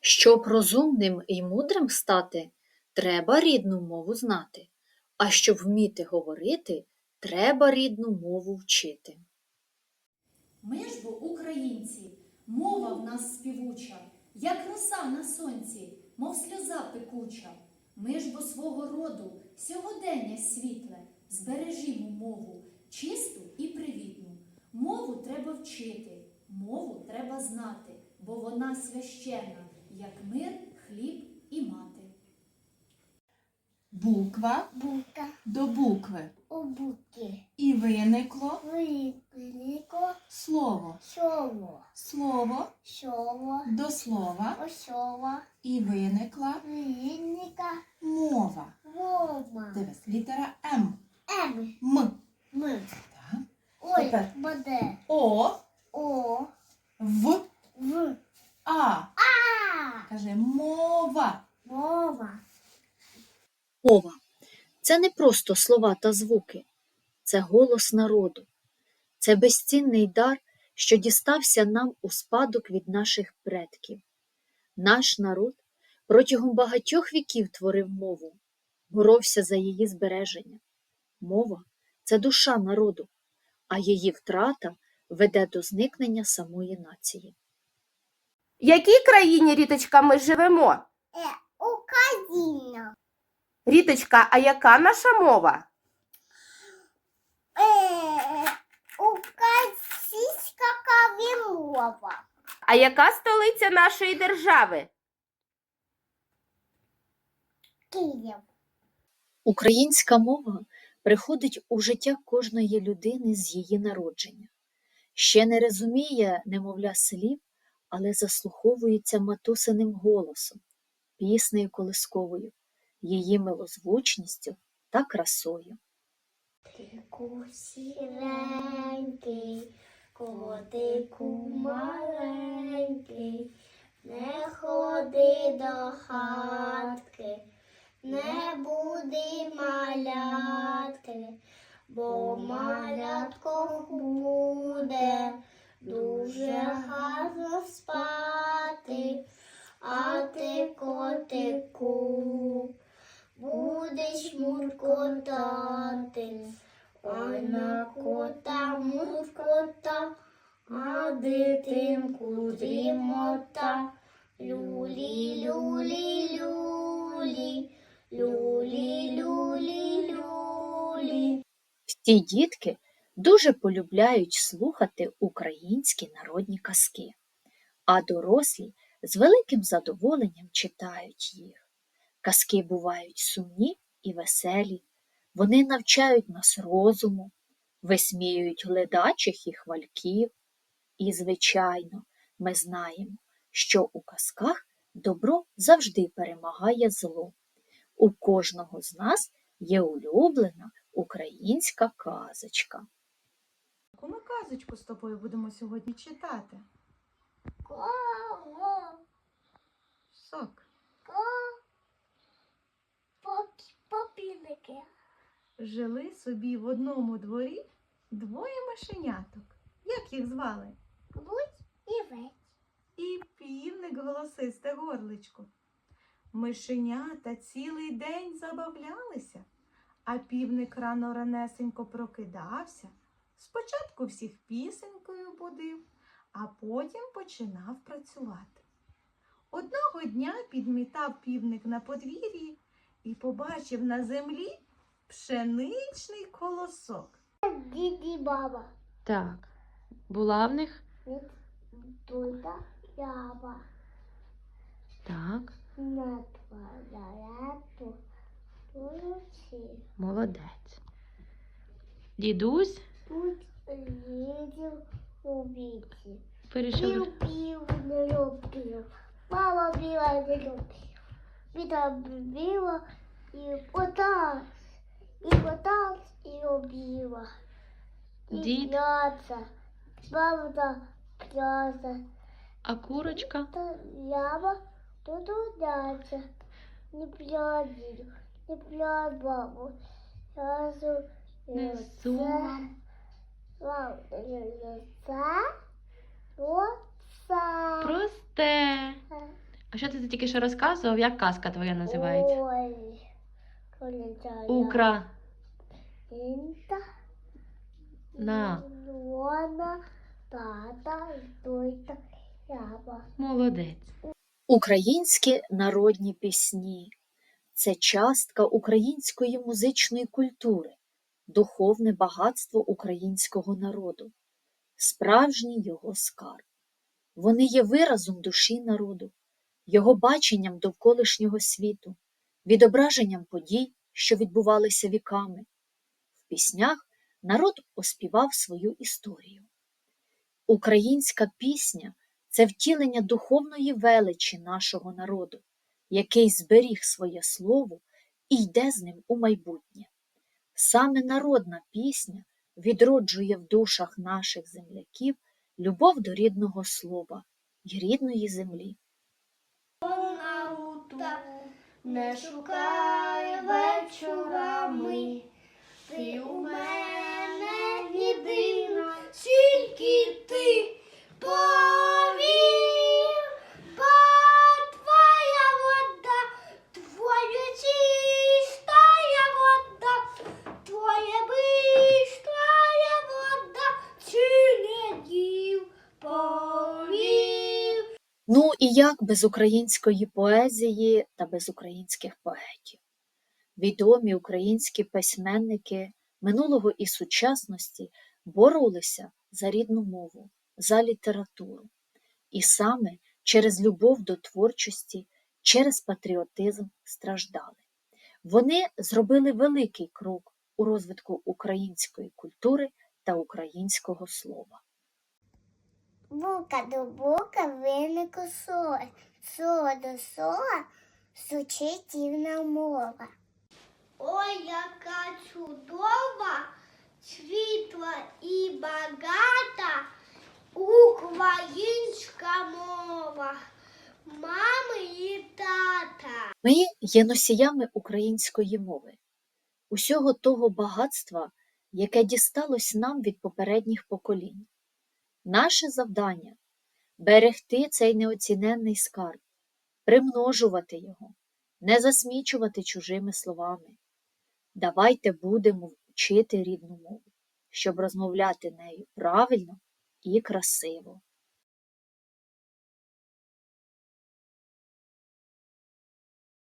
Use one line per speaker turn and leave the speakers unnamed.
Щоб розумним і мудрим стати, треба рідну мову знати, а щоб вміти говорити, треба рідну мову вчити.
Ми ж бо українці, мова в нас співуча, як роса на сонці, мов сльоза пекуча. Ми ж бо свого роду, сьогодення світле, збережімо мову, чисту і привітну. Мову треба вчити, мову треба знати, бо вона священна, як мир, хліб і мати.
Буква
Бука
до букви.
у буки.
І виникло
Виникло
слово.
слово.
Слово
Слово.
до слова.
Особа.
І виникла
Винника.
мова.
Вома.
Дивись, літера М.
М.
М.
М.
Так.
Ой,
Тепер.
буде.
О. В,
В.
А.
А.
Каже мова.
Мова.
Мова це не просто слова та звуки, це голос народу, це безцінний дар, що дістався нам у спадок від наших предків. Наш народ протягом багатьох віків творив мову, боровся за її збереження. Мова це душа народу, а її втрата веде до зникнення самої нації.
В якій країні, Ріточка, ми живемо?
Е, Україна.
Ріточка, а яка наша мова?
Е, Українська мова.
А яка столиця нашої держави?
Київ.
Українська мова приходить у життя кожної людини з її народження. Ще не розуміє, немовля, слів, але заслуховується матусиним голосом, піснею колисковою, її милозвучністю та красою.
Котику сіренький, котику маленький, не ходи до хатки, не буди малятки, бо малятко буде дуже гарно спати, а ти котику будеш муркотати. Ой на кота муркота, а дитинку дрімота. Люлі, люлі, люлі, люлі, люлі, люлі.
Всі дітки дуже полюбляють слухати українські народні казки, а дорослі з великим задоволенням читають їх. Казки бувають сумні і веселі, вони навчають нас розуму, висміюють гледачих і хвальків. І, звичайно, ми знаємо, що у казках добро завжди перемагає зло. У кожного з нас є улюблена українська казочка.
Яку ми казочку з тобою будемо сьогодні читати?
Кого?
Сок.
Попільники.
Жили собі в одному дворі двоє мишеняток. Як їх звали?
Будь і весь.
І півник голосисте горличко. Мишенята цілий день забавлялися, а півник рано ранесенько прокидався. Спочатку всіх пісенькою будив, а потім починав працювати. Одного дня підмітав півник на подвір'ї і побачив на землі пшеничний колосок.
Діді баба.
Так, була в них.
Від тута яба.
Так,
На туалету. Туці.
молодець. Дідусь
Тут їдів убійці.
вирішив.
Пів пів не любив. Мама біла не любив. Біда біла і потас. І потас і любила. І
Дід?
п'яться. Мама п'яться.
А курочка?
Та яма тут удаться. Не п'ять діду. Не п'ять бабу. Разу
Несу.
Мам, це. Оце.
Просте.
А що ти тільки що розказував? Як казка твоя називається?
Ой.
Укра.
Інта.
На.
Лона. Тата. Тойта. Яба.
Молодець.
Українські народні пісні це частка української музичної культури, духовне багатство українського народу, справжній його скарб. Вони є виразом душі народу, його баченням довколишнього світу, відображенням подій, що відбувалися віками. В піснях народ оспівав свою історію. Українська пісня це втілення духовної величі нашого народу, який зберіг своє слово і йде з ним у майбутнє. Саме народна пісня відроджує в душах наших земляків любов до рідного слова й рідної землі.
Не шукай
Ну і як без української поезії та без українських поетів? Відомі українські письменники минулого і сучасності боролися за рідну мову, за літературу. І саме через любов до творчості, через патріотизм страждали. Вони зробили великий крок у розвитку української культури та українського слова.
Бука до бука винику сола, соло до сола звучить дивна мова. Ой, яка чудова, світла і багата українська мова, мами і тата.
Ми є носіями української мови, усього того багатства, яке дісталось нам від попередніх поколінь. Наше завдання берегти цей неоціненний скарб, примножувати його, не засмічувати чужими словами. Давайте будемо вчити рідну мову, щоб розмовляти нею правильно і красиво.